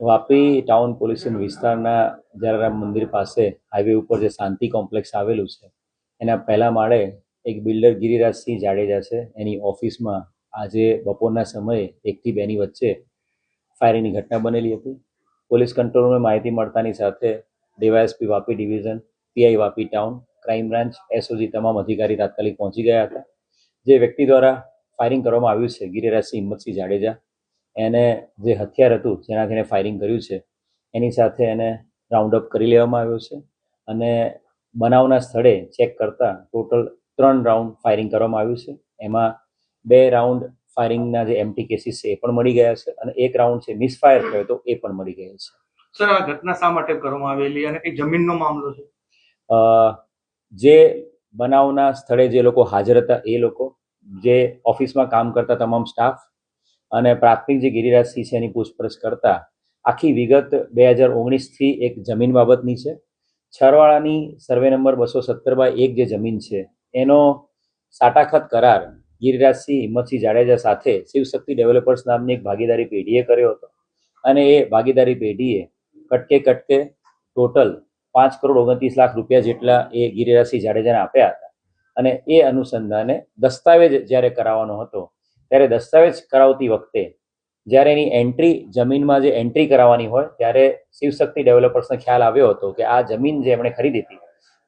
Vapi town police વિસ્તારના જલારામ મંદિર પાસે હાઈવે ઉપર જે શાંતિ કોમ્પ્લેક્સ આવેલું છે, એના પહેલા માળે એક બિલ્ડર ગિરિરાજસિંહ જાડેજા છે. એની ઓફિસમાં આજે બપોરના સમયે એકથી બેની વચ્ચે ફાયરિંગની ઘટના બનેલી હતી. પોલીસ કંટ્રોલ રૂમે માહિતી મળતાની સાથે DYSP Vapi division, PI Vapi town, crime branch, SOG તમામ અધિકારી તાત્કાલિક પહોંચી ગયા હતા. જે વ્યક્તિ દ્વારા ફાયરિંગ કરવામાં આવ્યું છે ગિરિરાજસિંહ હિંમતસિંહ જાડેજા. એને જે હથિયાર હતું જેનાથી એને ફાયરિંગ કર્યું છે એની સાથે એને રાઉન્ડ અપ કરી લેવામાં આવ્યો છે અને બનાવના સ્થળે ચેક કરતા ટોટલ ત્રણ રાઉન્ડ ફાયરિંગ કરવામાં આવ્યું છે. એમાં બે રાઉન્ડ ફાયરિંગના જે એમટી કેસીસ છે એ પણ મળી ગયા છે અને એક રાઉન્ડ છે મિસફાયર થયો તો એ પણ મળી ગયો છે. સર આ ઘટના શા માટે કરવામાં આવેલી અને કઈ જમીનનો મામલો છે? અ, જે બનાવના સ્થળે જે લોકો હાજર હતા એ લોકો જે ઓફિસમાં કામ કરતા તમામ સ્ટાફ અને પ્રાથમિક જે ગિરિરાજસિંહ છે એની પૂછપરછ કરતા, આખી વિગત બે હજાર ઓગણીસથી એક જમીન બાબતની છે. છરવાળાની સર્વે નંબર બસો સત્તર બાય એક જે જમીન છે, એનો સાટાખત કરાર ગિરિરાજસિંહ હિંમતસિંહ જાડેજા સાથે શિવશક્તિ ડેવલપર્સ નામની એક ભાગીદારી પેઢીએ કર્યો હતો. અને એ ભાગીદારી પેઢીએ કટકે કટકે ટોટલ પાંચ કરોડ ઓગણત્રીસ લાખ રૂપિયા જેટલા એ ગિરિરાજસિંહ જાડેજાને આપ્યા હતા. અને એ અનુસંધાને દસ્તાવેજ જ્યારે કરાવવાનો હતો ત્યારે દસ્તાવેજ કરાવતી વખતે જ્યારે એની એન્ટ્રી જમીનમાં જે એન્ટ્રી કરાવવાની હોય, ત્યારે શિવશક્તિ ડેવલપર્સને ખ્યાલ આવ્યો હતો કે આ જમીન જે એમણે ખરીદી હતી,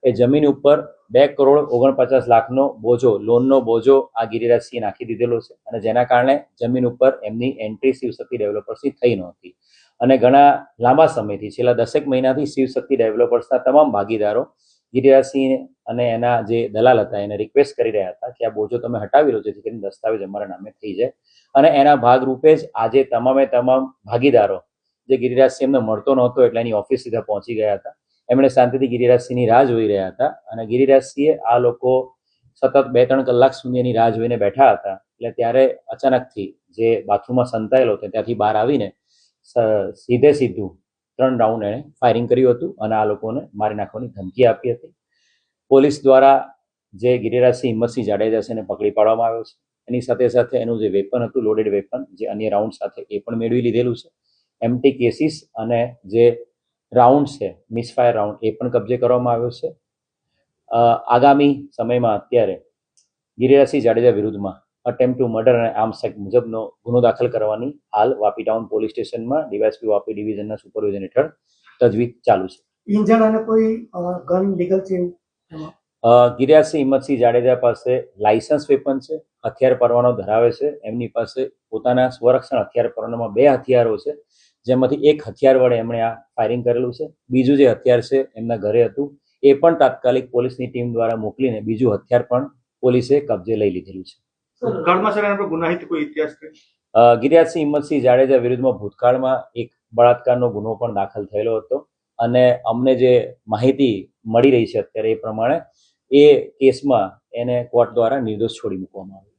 એ જમીન ઉપર બે કરોડ ઓગણપચાસ લાખનો બોજો લોનનો બોજો આ ગિરિરાજસિંહે નાખી દીધેલો છે અને જેના કારણે જમીન ઉપર એમની એન્ટ્રી શિવશક્તિ ડેવલપર્સની થઈ નહોતી. અને ઘણા લાંબા સમયથી, છેલ્લા દસેક મહિનાથી શિવશક્તિ ડેવલપર્સના તમામ ભાગીદારો ગિરિરાજસિંહ અને એના જે દલાલ હતા, એને રિક્વેસ્ટ કરી રહ્યા હતા કે આ બોજો તમે હટાવી લો, જેથી કરીને દસ્તાવેજ અમારા નામે થઈ જાય. અને એના ભાગરૂપે જ આજે તમામે તમામ ભાગીદારો, જે ગિરિરાજસિંહ એમને મળતો નહોતો, એટલે એની ઓફિસ સીધા પહોંચી ગયા હતા. એમણે શાંતિથી ગિરિરાજસિંહની રાહ જોઈ રહ્યા હતા અને ગિરિરાજસિંહે આ લોકો સતત બે ત્રણ કલાક સુધી એની રાહ જોઈને બેઠા હતા. એટલે ત્યારે અચાનકથી જે બાથરૂમમાં સંતાયેલો હતો, ત્યાંથી બહાર આવીને સીધે સીધું ત્રણ રાઉન્ડ એણે ફાયરિંગ કર્યું હતું અને આ લોકોને મારી નાખવાની ધમકી આપી હતી. પોલીસ દ્વારા જે ગિરિરાજસિંહ હિંમતસિંહ જાડેજા છે એને પકડી પાડવામાં આવ્યો છે. એની સાથે સાથે એનું જે વેપન હતું લોડેડ વેપન જે અન્ય રાઉન્ડ સાથે એ પણ મેળવી લીધેલું છે. એમટી કેસીસ અને જે રાઉન્ડ છે મિસફાયર રાઉન્ડ એ પણ કબજે કરવામાં આવ્યો છે. આગામી સમયમાં અત્યારે ગિરિરાજસિંહ જાડેજા વિરુદ્ધમાં અટેમ્પ ટુ મર્ડર અને આર્મ્સ એક્ટ મુજબનો ગુનો દાખલ કરવાની હાલ વાપી ટાઉન પોલીસ સ્ટેશનમાં ડીવાયસપી વાપી ડિવિઝનના સુપરવિઝન હેઠળ તજવીજ ચાલુ છે. ઇન્જર્ડ અને કોઈ ગન લીગલ છે ગિરિરાજસિંહ હિંમતસિંહ જાડેજા પાસે લાયસન્સ વેપન છે હથિયાર પરવાનો ધરાવે છે એમની પાસે પોતાના સ્વરક્ષણ હથિયાર પરવાનામાં બે હથિયારો છે જેમાંથી એક હથિયાર વડે એમણે આ ફાયરિંગ કરેલું છે બીજું જે હથિયાર છે એમના ઘરે હતું એ પણ તાત્કાલિક પોલીસની ટીમ દ્વારા મોકલીને બીજું હથિયાર પણ પોલીસે કબજે લઈ લીધેલું છે. ગુનાહિત કોઈ ઇતિહાસ છે? હિંમતસિંહ જાડેજા વિરુદ્ધમાં ભૂતકાળમાં એક બળાત્કારનો ગુનો પણ દાખલ થયેલો હતો. અને અમને જે માહિતી મળી રહી છે અત્યારે એ પ્રમાણે એ કેસમાં એને કોર્ટ દ્વારા નિર્દોષ છોડી મૂકવામાં આવ્યો.